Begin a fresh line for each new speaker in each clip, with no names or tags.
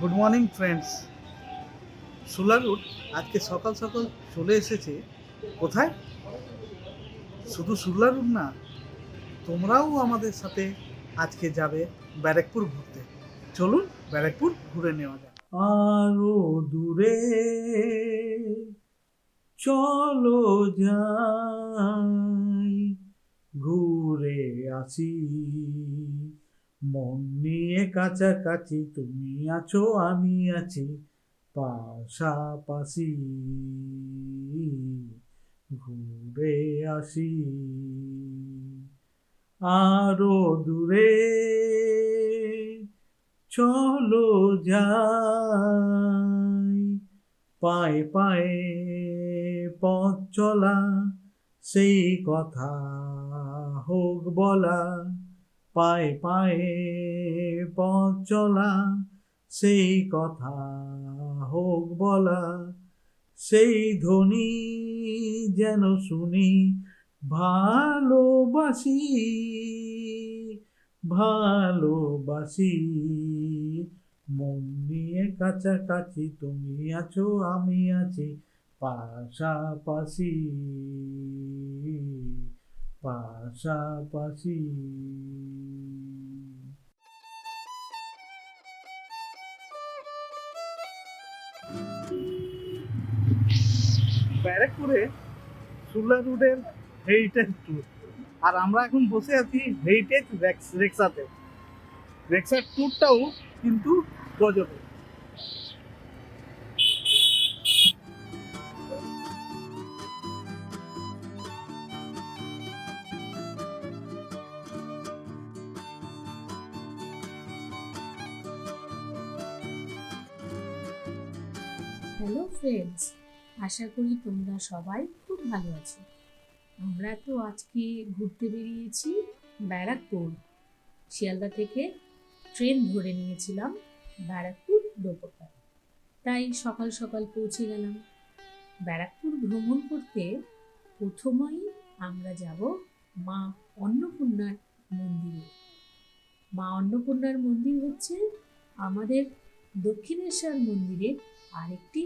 Good morning friends solar route আজকে সকাল সকাল চলে এসেছে। কোথায়? শুধু সোলার রুট না, তোমরাও আমাদের সাথে আজকে যাবে ব্যারাকপুর ঘুরতে। চলুন ব্যারাকপুর ঘুরে নেওয়া যাক। আরও দূরে চলো যাই, ঘুরে আসি। কাছাকাছি তুমি আছো, আমি আছি। পাশাপাশি ঘুরে আসি। আরও দূরে চলো যাই। পায়ে পায়ে পথ চলা, সেই কথা হোক বলা। পায়ে পায়ে পথ চলা, সেই কথা হোক বলা, সেই ধ্বনি যেন শুনি, ভালোবাসি ভালোবাসি। মন নিয়ে কাছাকাছি তুমি আছো, আমি আছি পাশাপাশি। পাশাপাশি। ব্যারাকপুরে সুলা রোডের হেরিটেজ ট্যুর আর আমরা এখন বসে আছি হেরিটেজ রেক্সাতে রেক্সার ট্যুরটাও কিন্তু গজবে।
ফ্রেন্ডস আশা করি তোমরা সবাই খুব ভালো আছো। আমরা তো আজকে ঘুরতে বেরিয়েছি ব্যারাকপুর। শিয়ালদা থেকে ট্রেন ধরে নিয়েছিলাম ব্যারাকপুর দোপকার তাই সকাল সকাল পৌঁছে গেলাম। ব্যারাকপুর ভ্রমণ করতে প্রথমেই আমরা যাব মা অন্নপূর্ণার মন্দিরে। মা অন্নপূর্ণার মন্দির হচ্ছে আমাদের দক্ষিণেশ্বর মন্দিরের আরেকটি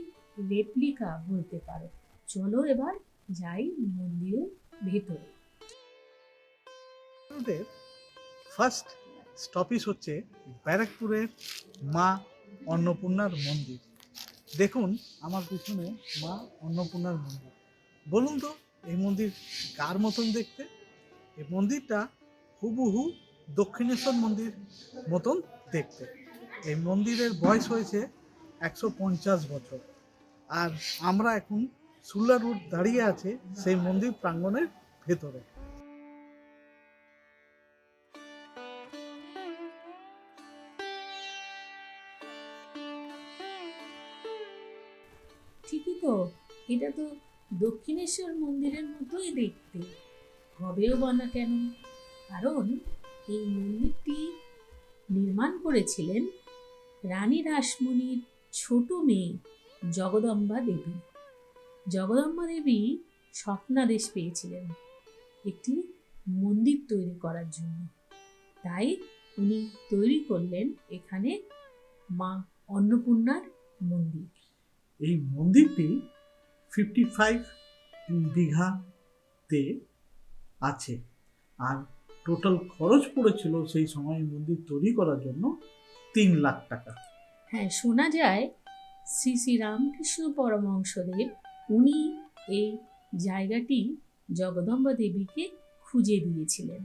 রেপ্লিকা বলতে পারো। চলো এবার যাই মন্দিরের ভেতরে।
রুটের ফার্স্ট স্টপেজ হচ্ছে ব্যারাকপুরের মা অন্নপূর্ণার মন্দির। দেখুন আমার পিছনে মা অন্নপূর্ণার মন্দির। বলুন তো, এই মন্দির কার মতন দেখতে? এই মন্দিরটা হুবহু দক্ষিণেশ্বর মন্দির মতন দেখতে। এই মন্দিরের বয়স হয়েছে একশো পঞ্চাশ বছর। আর আমরা এখন সুলা রুট দাঁড়িয়ে আছে সেই মন্দির প্রাঙ্গণের ভেতরে।
ঠিকই তো, এটা তো দক্ষিণেশ্বর মন্দিরের মতোই দেখতে। হবেও বা না কেন? কারণ এই মন্দিরটি নির্মাণ করেছিলেন রানী রাসমণির ছোট মেয়ে জগদম্বা দেবী। জগদম্বা দেবী স্বপ্নাদেশ পেয়েছিলেন একটি মন্দির তৈরি করার জন্য। তাই উনি তৈরি করলেন এখানে মা অন্নপূর্ণার মন্দির।
এই মন্দিরটি ফিফটি ফাইভ দীঘাতে আছে। আর টোটাল খরচ পড়েছিল সেই সময় মন্দির তৈরি করার জন্য তিন লাখ টাকা।
হ্যাঁ শোনা যায় শ্রী শ্রী রামকৃষ্ণ পরমহংসদেব, উনি এই জায়গাটি জগদম্বা দেবীকে খুঁজে দিয়েছিলেন।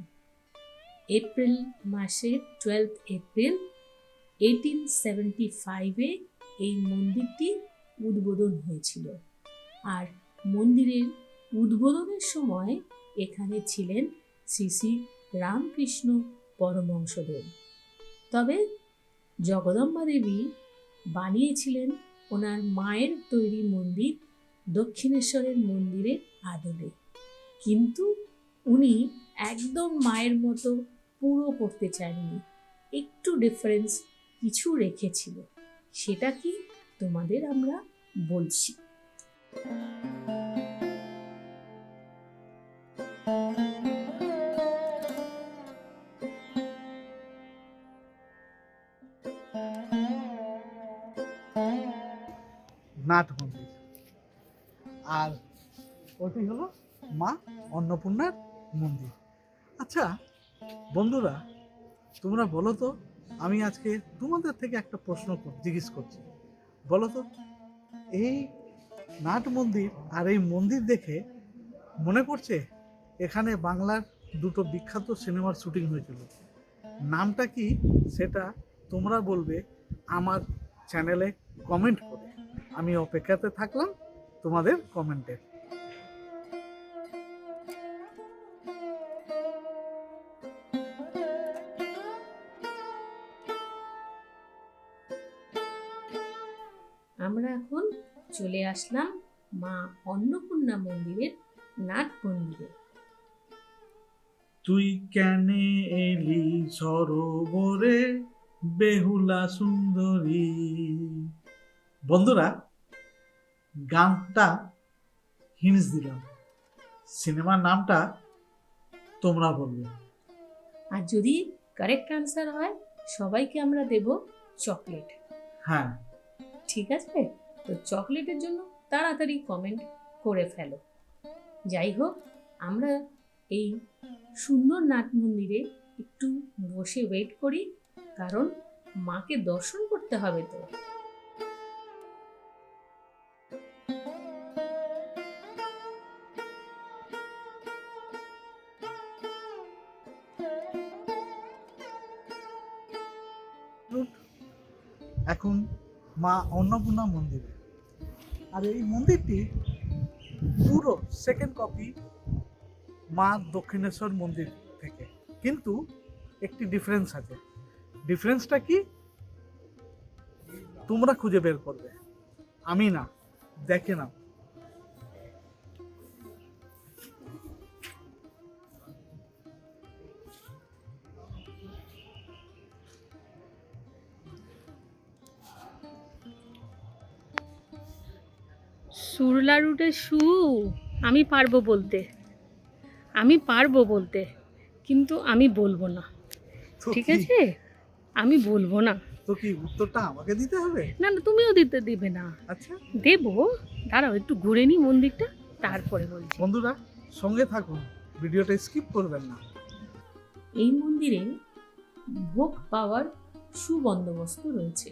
এপ্রিল মাসের টুয়েলভ এপ্রিল এইটিন সেভেন্টি ফাইভে এই মন্দিরটি উদ্বোধন হয়েছিল। আর মন্দিরের উদ্বোধনের সময় এখানে ছিলেন শ্রী শ্রী রামকৃষ্ণ পরমহংসদেব। তবে জগদম্বা দেবী বানিয়েছিলেন ওনার মায়ের তৈরি মন্দির দক্ষিণেশ্বরের মন্দিরের আদলে। কিন্তু উনি একদম মায়ের মতো পুরো করতে চাননি। একটু ডিফারেন্স কিছু রেখেছিল। সেটা কি তোমাদের আমরা বলছি।
নাট মন্দির আর ওটি হলো মা অন্নপূর্ণার মন্দির। আচ্ছা বন্ধুরা, তোমরা বলো তো, আমি আজকে তোমাদের থেকে একটা প্রশ্ন জিজ্ঞেস করছি। বলো তো, এই নাট মন্দির আর এই মন্দির দেখে মনে পড়ছে? এখানে বাংলার দুটো বিখ্যাত সিনেমার শুটিং হয়েছিল। নামটা কি? সেটা তোমরা বলবে আমার চ্যানেলে কমেন্ট আমি অপেক্ষাতে থাকলাম তোমাদের কমেন্টে
আমরা এখন চলে আসলাম মা অন্নপূর্ণা মন্দিরের নাট মন্দিরে।
তুই কেনে এলি সরোবরে বেহুলা সুন্দরী। বন্ধুরা গানটা হিন্স দিলাম। সিনেমার নামটা তোমরা বলবে।
আর যদি কারেক্ট আনসার হয় সবাইকে আমরা দেব চকলেট
হ্যাঁ।
ঠিক আছে? তো চকলেটের জন্য তাড়াতাড়ি কমেন্ট করে ফেলো। যাই হোক আমরা এই সুন্দর নাট মন্দিরে একটু বসে ওয়েট করি কারণ মাকে দর্শন করতে হবে তো।
রুট এখন মা অন্নপূর্ণা মন্দিরে। আর এই মন্দিরটি পুরো সেকেন্ড কপি মা দক্ষিণেশ্বর মন্দির থেকে। কিন্তু একটি ডিফারেন্স আছে। ডিফারেন্সটা কি? তোমরা খুঁজে বের করবে। আমি না, দেখে নাও।
রুটে সু আমি পারব বলতে। আমি পারব বলতে কিন্তু আমি বলব না। ঠিক আছে? আমি বলব না।
তো কি উত্তরটা আমাকে দিতে হবে?
না না তুমিও দিতে দিবে না।
আচ্ছা।
দেবো। দাঁড়াও একটু ঘুরে নি মন্দিরটা তারপরে বলছি।
বন্ধুরা সঙ্গে থাকুন। ভিডিওটা স্কিপ করবেন না।
এই মন্দিরে ভোগ পাওয়ার সুবন্দোবস্ত রয়েছে।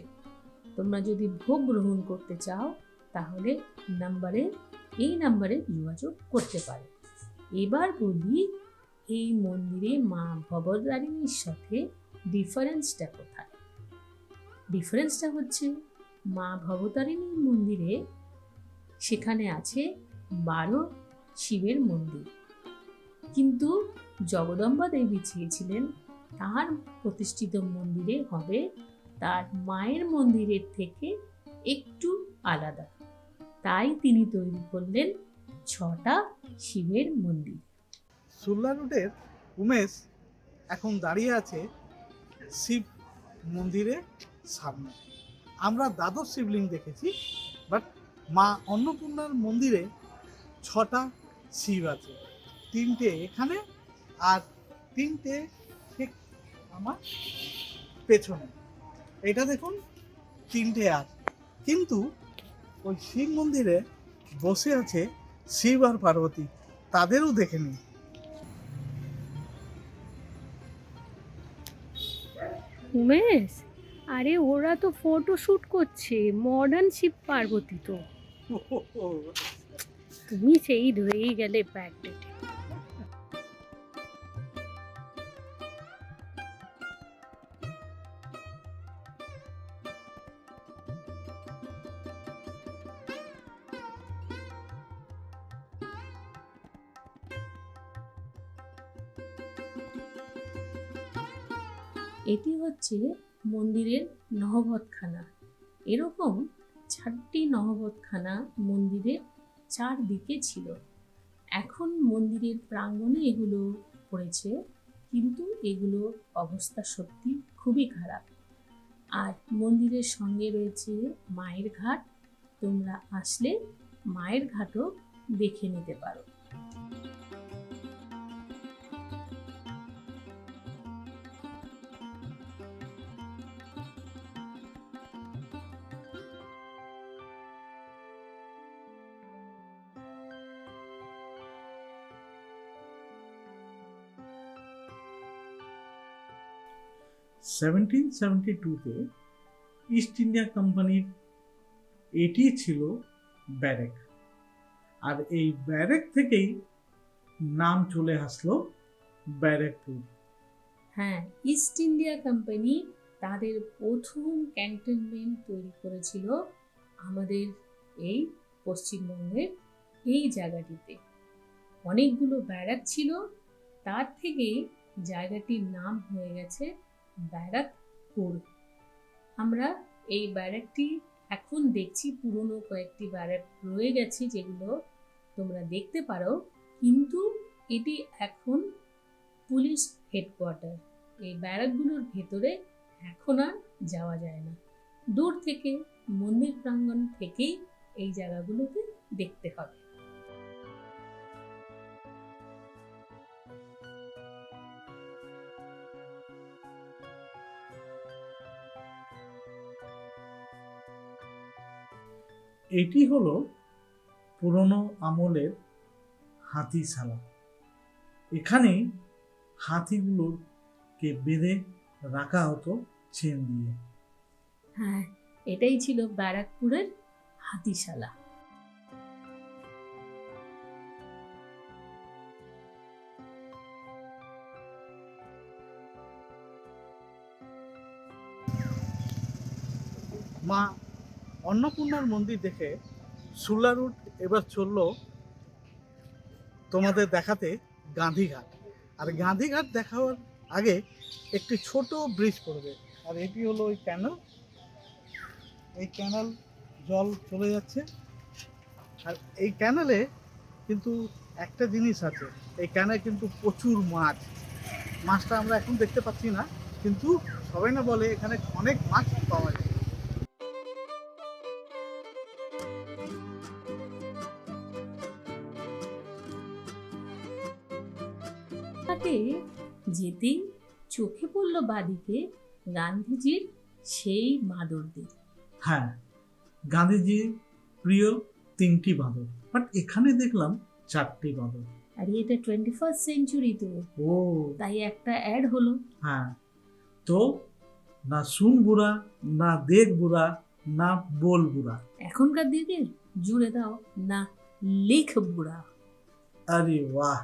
তোমরা যদি ভোগ গ্রহণ করতে চাও তাহলে নাম্বারে এই নাম্বারে যোগাযোগ করতে পারো। এবার বলি, এই মন্দিরে মা ভবতারিণীর সাথে ডিফারেন্সটা কোথায়? ডিফারেন্সটা হচ্ছে, মা ভবতারিণীর মন্দিরে সেখানে আছে বারো শিবের মন্দির। কিন্তু জগদম্বা দেবী চেয়েছিলেন তার প্রতিষ্ঠিত মন্দিরে হবে, তার মায়ের মন্দিরের থেকে একটু আলাদা। তাই তিনি তৈরি করলেন ছটা শিবের মন্দির।
সুল্লা রোডের উমেশ এখন দাঁড়িয়ে আছে শিব মন্দিরের সামনে। আমরা দ্বাদশ শিবলিঙ্গ দেখেছি বাট মা অন্নপূর্ণার মন্দিরে ছটা শিব আছে। তিনটে এখানে আর তিনটে ঠিক আমার পেছনে। এটা দেখুন, তিনটে আর। কিন্তু ওই শিব মন্দিরে বসে আছে শিব আর পার্বতী। তাদেরও দেখে নিই
উমেশ আরে ওরা তো ফটো শুট করছে মডার্ন শিব পার্বতী তো। তুমি সেই ধরেই গেলে ব্যাকডেটে
এটি হচ্ছে মন্দিরের নহবতখানা। এরকম চারটি নহবতখানা মন্দিরের চারদিকে ছিল। এখন মন্দিরের প্রাঙ্গণে এগুলো পড়েছে, কিন্তু এগুলো অবস্থা সত্যি খুবই খারাপ। আর মন্দিরের সঙ্গে রয়েছে মায়ের ঘাট, তোমরা আসলে মায়ের ঘাটও দেখে নিতে পারো।
সেভেন্টিন সেভেন্টি টুতে ইস্ট ইন্ডিয়া কোম্পানির এটি ছিল ব্যারেক আর এই ব্যারেক থেকেই নাম চলে আসলো ব্যারেকপুর
হ্যাঁ ইস্ট ইন্ডিয়া কোম্পানি তাদের প্রথম ক্যান্টনমেন্ট তৈরি করেছিল আমাদের এই পশ্চিমবঙ্গের এই জায়গাটিতে। অনেকগুলো ব্যারাক ছিল, তার থেকে জায়গাটির নাম হয়ে গেছে ব্যারাকপুর আমরা এই ব্যারাকটি এখন দেখছি, পুরনো কয়েকটি ব্যারাক রয়ে গেছে যেগুলো তোমরা দেখতে পারো, কিন্তু এটি এখন পুলিশ হেডকোয়ার্টার। এই ব্যারাকগুলোর ভেতরে এখন আর যাওয়া যায় না। দূর থেকে মন্দির প্রাঙ্গণ থেকেই এই জায়গাগুলোকে দেখতে হবে।
এটি হলো পুরনো আমলের হাতিশালা এখানে হাতিগুলোকে বেঁধে রাখা হতো চেন দিয়ে।
হ্যাঁ এটাই ছিল ব্যারাকপুরের হাতিশালা
মা অন্নপূর্ণার মন্দির দেখে সুলা রুট এবার চলল তোমাদের দেখাতে গান্ধীঘাট। আর গান্ধীঘাট দেখাবার আগে একটি ছোট ব্রিজ পড়বে। আর এটি হলো ওই ক্যানেল এই ক্যানেল জল চলে যাচ্ছে। আর এই ক্যানেলে কিন্তু একটা জিনিস আছে। এই ক্যানেলে কিন্তু প্রচুর মাছ। মাছটা আমরা এখন দেখতে পাচ্ছি না, কিন্তু সবাই না বলে এখানে অনেক মাছ
যেতেই চোখে পড়ল বাদিকে গান্ধীজির সেই মাদুরদের
হ্যাঁ গান্ধীজির প্রিয় তিনটি বাঁদর। বাট এখানে দেখলাম চারটি বাঁদর।
আর এটা টোয়েন্টি ফার্স্ট সেঞ্চুরি তো।
ও।
তাই একটা অ্যাড হলো।
হ্যাঁ তো না শুন বুড়া না দেখ বুড়া না বল বুড়া।
এখনকার দিকে জুড়ে দাও না লিখ বুড়া।
আরে বাহ!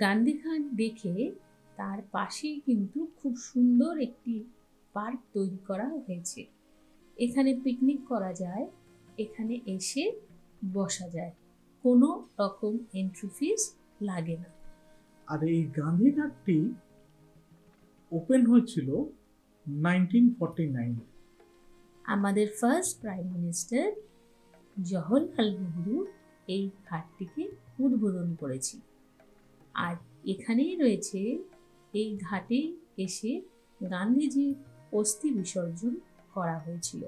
গান্ধীঘাট দেখে তার পাশেই কিন্তু খুব সুন্দর একটি পার্ক তৈরি করা হয়েছে। এখানে পিকনিক করা যায় এখানে এসে বসা যায়। কোনো রকম এন্ট্রি ফিস লাগে না।
আর এই গান্ধীঘাটটি ওপেন হয়েছিল নাইনটিন ফর্টি নাইন
আমাদের first prime minister Jawaharlal Nehru এই ঘাটটিকে উদ্বোধন করেছিল। আর এখানেই রয়েছে এই ঘাটে এসে গান্ধীজির অস্থি বিসর্জন করা হয়েছিল।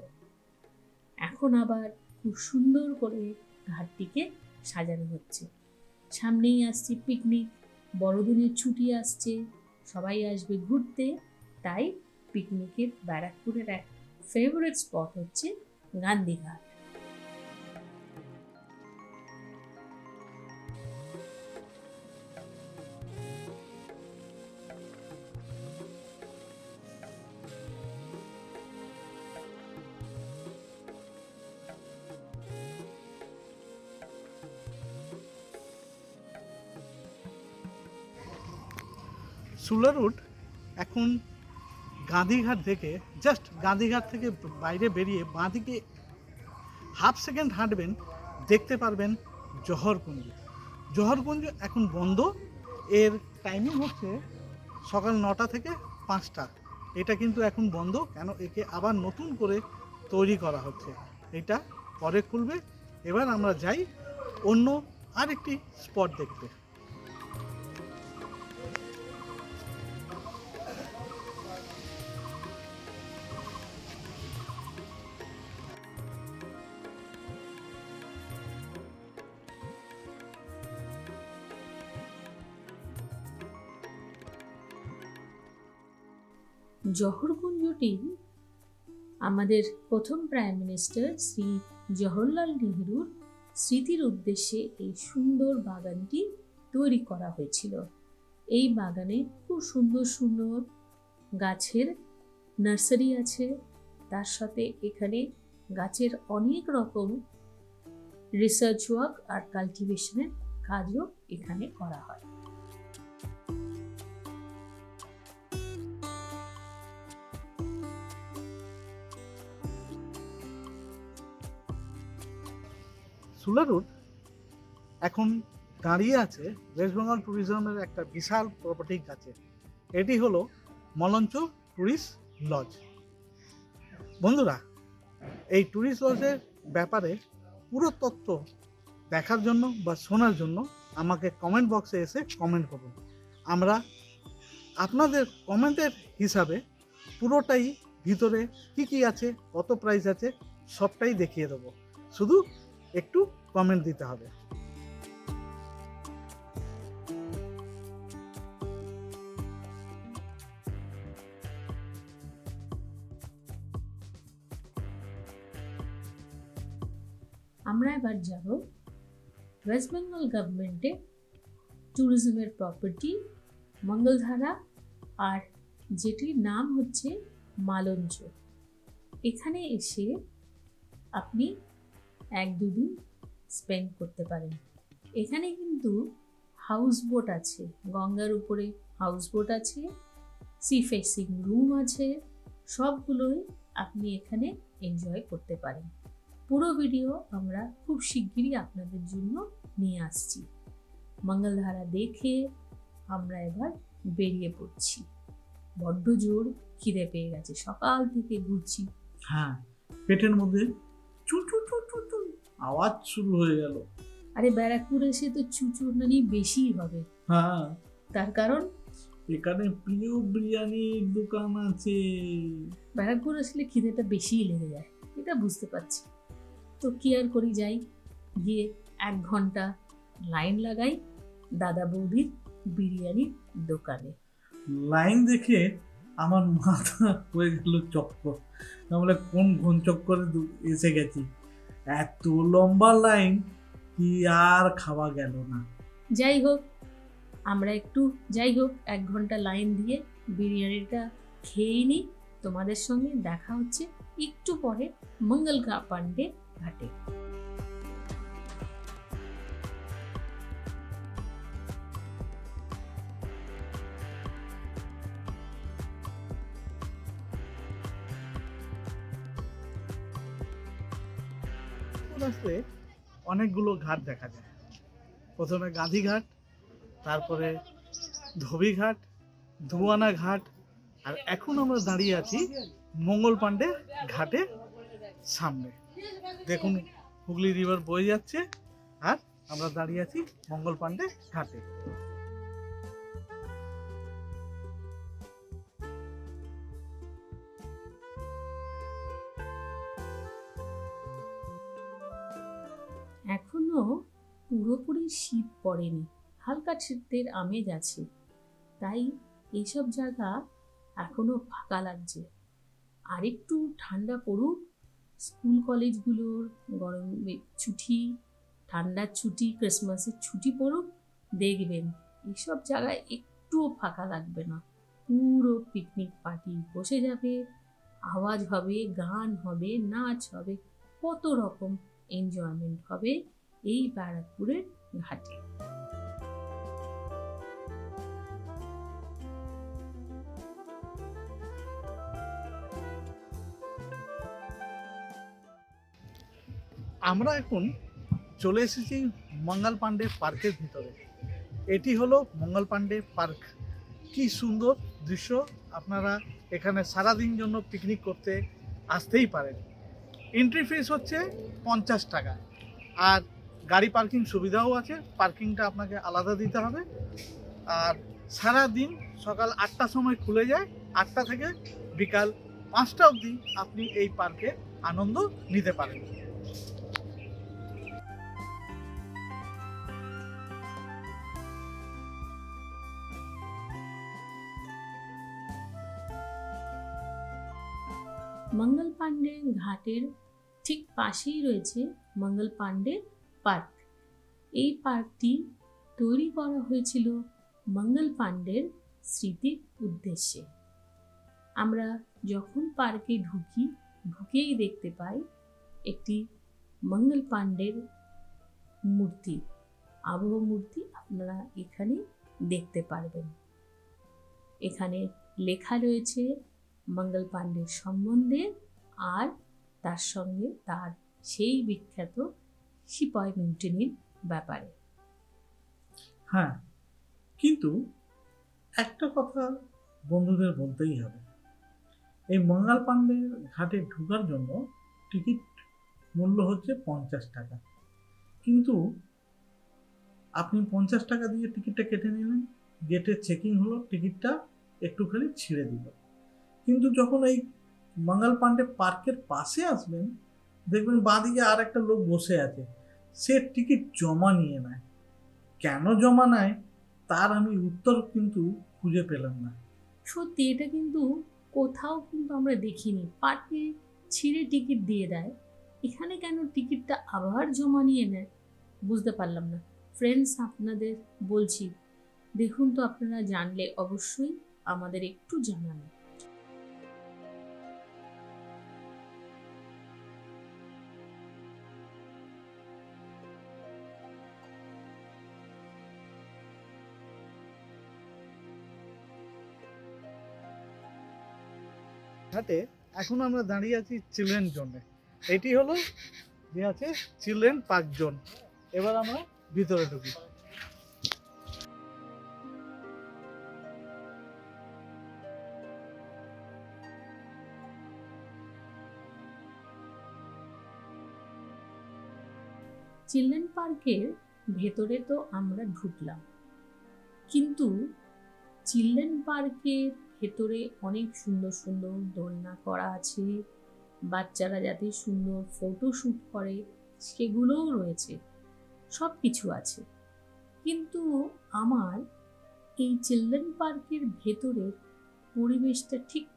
এখন আবার খুব সুন্দর করে ঘাটটিকে সাজানো হচ্ছে। সামনেই আসছে পিকনিক বড়দিনের ছুটি আসছে, সবাই আসবে ঘুরতে, তাই পিকনিকের ব্যারাকপুরের এক ফেভারিট স্পট হচ্ছে গান্ধীঘাট।
সুলা রুট এখন গান্ধীঘাট থেকে জাস্ট গান্ধীঘাট থেকে বাইরে বেরিয়ে বাঁদিকে হাফ সেকেন্ড হাঁটবেন, দেখতে পারবেন জহরকুঞ্জ। জহরকুঞ্জ এখন বন্ধ। এর টাইমিং হচ্ছে সকাল নটা থেকে পাঁচটা। এটা কিন্তু এখন বন্ধ, কেন একে আবার নতুন করে তৈরি করা হচ্ছে। এটা পরে খুলবে। এবার আমরা যাই অন্য আরেকটি স্পট দেখতে।
জহরকুঞ্জটি আমাদের প্রথম প্রাইম মিনিস্টার শ্রী জওহরলাল নেহরুর স্মৃতির উদ্দেশ্যে এই সুন্দর বাগানটি তৈরি করা হয়েছিল। এই বাগানে খুব সুন্দর সুন্দর গাছের নার্সারি আছে। তার সাথে এখানে গাছের অনেক রকম রিসার্চ ওয়ার্ক আর কাল্টিভেশনের কাজও এখানে করা হয়।
সুলারুট এখন দাঁড়িয়ে আছে ওয়েস্ট বেঙ্গল ট্যুরিজমের একটা বিশাল প্রপার্টির কাছে এটি হলো মলঞ্চ ট্যুরিস্ট লজ। বন্ধুরা, এই ট্যুরিস্ট লজের ব্যাপারে পুরো তথ্য দেখার জন্য বা শোনার জন্য আমাকে কমেন্ট বক্সে এসে কমেন্ট করুন। আমরা আপনাদের কমেন্টের হিসাবে পুরোটাই ভিতরে কি কি আছে, কত প্রাইস আছে, সবটাই দেখিয়ে দেবো। শুধু একটু কমেন্ট দিতে হবে।
আমরা এবার যাব ওয়েস্ট বেঙ্গল গভর্নমেন্টে ট্যুরিজমের প্রপার্টি মঙ্গলধারা আর যেটির নাম হচ্ছে মালঞ্চ এখানে এসে আপনি এক দুদিন স্পেন্ড করতে পারেন। এখানে কিন্তু হাউস বোট আছে, গঙ্গার উপরে হাউস বোট আছে সি ফেসিং রুম আছে, সবগুলোই আপনি এখানে এনজয় করতে পারেন। পুরো ভিডিও আমরা খুব শিগগিরই আপনাদের জন্য নিয়ে আসছি। মঙ্গলধারা দেখে আমরা এবার বেরিয়ে পড়ছি। বড্ড জোর খিদে পেয়ে গেছে, সকাল থেকে ঘুরছি।
হ্যাঁ পেটের মধ্যে চু চু চু চু আওয়াজ শুরু হয়ে গেল।
আরে ব্যারাকপুর এসে তো চুচুরনানি বেশিই হবে।
হ্যাঁ।
তার কারণ?
এখানে প্রিয় বিরিয়ানির দোকান আছে।
ব্যারাকপুর আসলে খিদেটা বেশিই লেগে যায় এটা বুঝতে পারছি। তো কি আর করি যাই? গিয়ে এক ঘণ্টা লাইন লাগাই দাদা বৌদির বিরিয়ানির দোকানে।
লাইন দেখে আমার মাথা হয়ে গেল চক্কর। তাহলে কোন ঘন চক্করে এসে গেছি? এত লম্বা লাইন কি আর খাওয়া গেল না।
যাই হোক, আমরা একটু যাই হোক, এক ঘণ্টা লাইন দিয়ে বিরিয়ানিটা খেয়েই নিই তোমাদের সঙ্গে দেখা হচ্ছে একটু পরে মঙ্গল ঘা- পান্ডে ঘাটে।
অনেকগুলো ঘাট দেখা যায়। প্রথমে গান্ধী ঘাট, তারপরে ধোবি ঘাট, ধুয়ানা ঘাট, আর এখন আমরা দাঁড়িয়ে আছি মঙ্গল পাণ্ডে ঘাটে সামনে। দেখুন, হুগলি রিভার বয়ে যাচ্ছে, আর আমরা দাঁড়িয়ে আছি মঙ্গল পাণ্ডে ঘাটে।
পুরোপুরি শীত পড়েনি। হালকা শীতের আমেজ আছে। তাই এইসব জায়গা এখনও ফাঁকা লাগছে। আরেকটু ঠান্ডা পড়ুক। স্কুল কলেজগুলোর গরমে ছুটি, ঠান্ডার ছুটি, ক্রিসমাসের ছুটি পড়ুক, দেখবেন এইসব জায়গায় একটুও ফাঁকা লাগবে না। পুরো পিকনিক পার্টি বসে যাবে, আওয়াজ হবে, গান হবে, নাচ হবে, কত রকম এনজয়মেন্ট হবে। এই ব্যারাকপুরের ঘাটে।
আমরা এখন চলে এসেছি মঙ্গল পাণ্ডে পার্কের ভিতরে। এটি হলো মঙ্গল পাণ্ডে পার্ক। কি সুন্দর দৃশ্য। আপনারা এখানে সারাদিন জন্য পিকনিক করতে আসতেই পারেন। এন্ট্রি ফিস হচ্ছে পঞ্চাশ টাকা। আর গাড়ি পার্কিং সুবিধাও আছে, পার্কিংটা আপনাকে আলাদা দিতে হবে। আর সারা দিন সকাল আটটার সময় খুলে যায়, আটটা থেকে বিকাল পাঁচটা অবধি আপনি এই পার্কে আনন্দ নিতে পারেন।
মঙ্গল পাণ্ডে ঘাটের ঠিক পাশেই রয়েছে মঙ্গল পাণ্ডে পার্ক। এই পার্কটি তৈরি করা হয়েছিল মঙ্গল পাণ্ডের স্মৃতির উদ্দেশ্যে। আমরা যখন পার্কে ঢুকি, ঢুকেই দেখতে পাই একটি মঙ্গল পাণ্ডের মূর্তি। আবহ মূর্তি আপনারা এখানে দেখতে পারবেন। এখানে লেখা রয়েছে মঙ্গল পাণ্ডের সম্বন্ধে আর তার সঙ্গে তার সেই বিখ্যাত সিপাই মিউটিনির ব্যাপারে।
হ্যাঁ কিন্তু একটা কথা বন্ধুদের বলতেই হবে। এই মঙ্গল পাণ্ডের ঘাটে ঢোকার জন্য টিকিট মূল্য হচ্ছে পঞ্চাশ টাকা। কিন্তু আপনি পঞ্চাশ টাকা দিয়ে টিকিটটা কেটে নিলেন, গেটে চেকিং হলো, টিকিটটা একটুখানি ছিঁড়ে দিল। কিন্তু যখন এই মঙ্গল পাণ্ডে পার্কের পাশে আসবেন দেখবেন বাঁদিকে আর একটা লোক বসে আছে। সে টিকিট জমা নিয়ে নেয়। কেন জমা নেয়? তার আমি উত্তর কিন্তু খুঁজে পেলাম না।
সত্যি, এটা কিন্তু কোথাও কিন্তু আমরা দেখিনি। পার্কে ছিঁড়ে টিকিট দিয়ে দেয়। এখানে কেন টিকিটটা আবার জমা নিয়ে নেয়? বুঝতে পারলাম না। ফ্রেন্ডস আপনাদের বলছি, দেখুন তো আপনারা জানলে অবশ্যই আমাদের একটু জানান।
ঘাটে এখন আমরা দাঁড়িয়ে আছি চিলড্রেন জোনে। এটি হলো যে আছে চিলড্রেন পার্ক জোন। এবার আমরা ভিতরে ঢুকি।
চিলড্রেন পার্কের ভেতরে তো আমরা ঢুকলাম। কিন্তু চিলড্রেন পার্কের ভেতরে অনেক সুন্দর সুন্দর দোলনা করা আছে। বাচ্চারা যাতে সুন্দর ফটো শ্যুট করে, সেগুলোও রয়েছে। সব কিছু আছে। কিন্তু আমার এই চিলড্রেন পার্কের ভেতরের পরিবেশটা ঠিক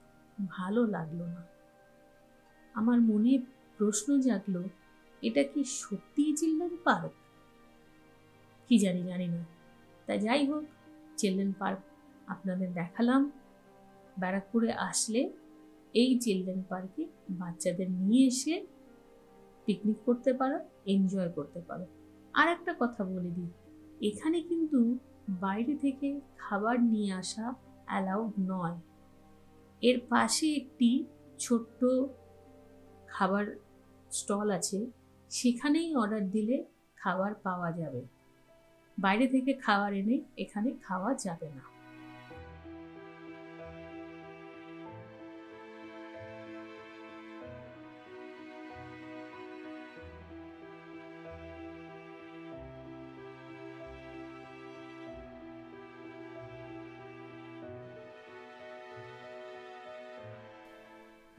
ভালো লাগল না। আমার মনে প্রশ্ন জাগলো, এটা কি সত্যিই চিলড্রেন পার্ক? কি জানি জানি না। তা যাই হোক, চিলড্রেন পার্ক আপনাদের দেখালাম। ব্যারাকপুরে আসলে এই চিলড্রেন পার্কে বাচ্চাদের নিয়ে এসে পিকনিক করতে পারো এনজয় করতে পারো। আর একটা কথা বলে দিই, এখানে কিন্তু বাইরে থেকে খাবার নিয়ে আসা অ্যালাউড নয়। এর পাশে একটি ছোট্ট খাবার স্টল আছে, সেখানেই অর্ডার দিলে খাবার পাওয়া যাবে। বাইরে থেকে খাবার এনে এখানে খাওয়া যাবে না।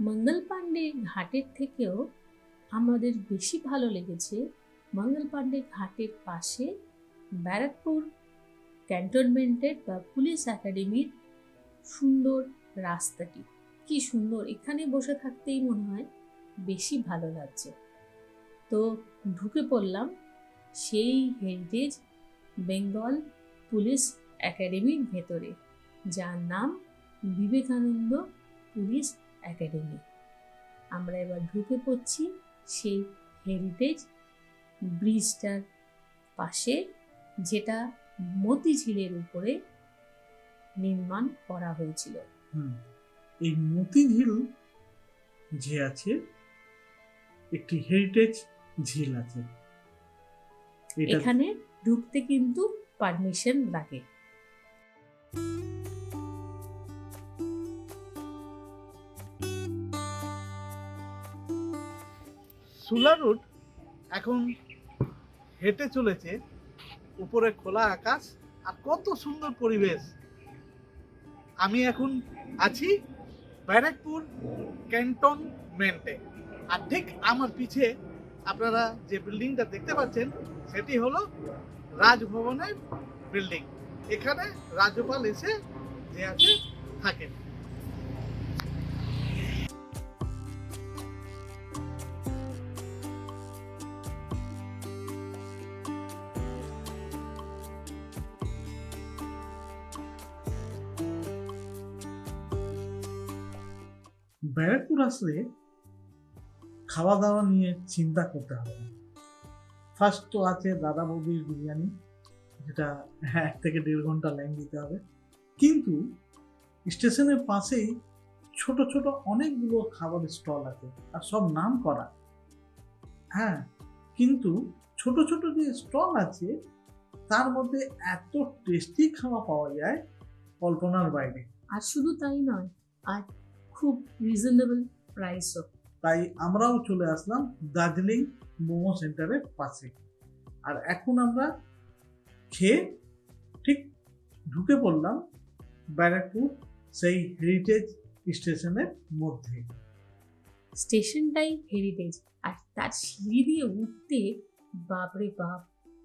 মঙ্গল পাণ্ডে ঘাটের থেকেও আমাদের বেশি ভালো লেগেছে মঙ্গল পাণ্ডে ঘাটের পাশে ব্যারাকপুর ক্যান্টনমেন্টের বা পুলিশ একাডেমির সুন্দর রাস্তাটি। কি সুন্দর, এখানে বসে থাকতেই মনে হয় বেশি ভালো লাগছে। তো ঢুকে পড়লাম সেই হেরিটেজ বেঙ্গল পুলিশ একাডেমির ভেতরে, যার নাম বিবেকানন্দ পুলিশ একাডেমি। আমরা এবার ঢুকে পড়ছি সেই হেরিটেজ ব্রিজটার পাশে যেটা মতিঝিলের উপরে নির্মাণ করা হয়েছিল।
হুম এই মতিঝিল যে আছে একটি হেরিটেজ ঝিল আছে।
এখানে ঢুকতে কিন্তু পারমিশন লাগে।
সুলা রুট এখন হেঁটে চলেছে উপরে খোলা আকাশ আর কত সুন্দর পরিবেশ। আমি এখন আছি ব্যারাকপুর ক্যান্টনমেন্টে। আর ঠিক আমার পিছে আপনারা যে বিল্ডিংটা দেখতে পাচ্ছেন, সেটি হলো রাজভবনের বিল্ডিং। এখানে রাজ্যপাল এসে যে আছে, থাকেন। আসলে খাওয়া দাওয়া নিয়ে চিন্তা করতে হবে ফার্স্ট তো আছে দাদা বৌদির বিরিয়ানি, যেটা এক থেকে দেড় ঘণ্টা লাইন দিতে হবে। কিন্তু স্টেশনের পাশেই ছোট ছোট অনেকগুলো খাবার স্টল আছে, আর সব নাম করা হ্যাঁ কিন্তু ছোট ছোট যে স্টল আছে, তার মধ্যে এত টেস্টি খাওয়া পাওয়া যায় কল্পনার বাইরে।
আর শুধু তাই নয়, আর খুব রিজনেবল প্রাইসও
তাই আমরাও চলে আসলাম দার্জিলিং মোমো সেন্টারের পাশে। আর এখন আমরা খেয়ে ঠিক ঢুকে পড়লাম ব্যারাকপুর সেই হেরিটেজ স্টেশনের মধ্যে।
স্টেশনটাই হেরিটেজ আর তার সিঁড়ি দিয়ে উঠতে বাপরে বাপ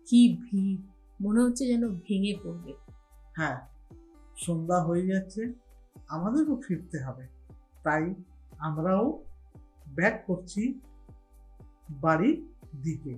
কি ভিড়! মনে হচ্ছে যেন ভেঙে পড়বে।
হ্যাঁ সন্ধ্যা হয়ে যাচ্ছে আমাদেরও ফিরতে হবে। তাই আমরাও ব্যাক করছি বাড়ির দিকে।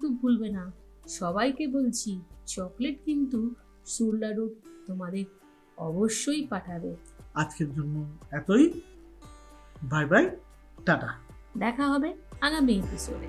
কিন্তু ভুলবে না। সবাইকে বলছি চকলেট কিন্তু সুরলারুট তোমাদের অবশ্যই পাঠাবে।
আজকের জন্য এতই। Bye bye tata.
দেখা হবে আগামী এপিসোডে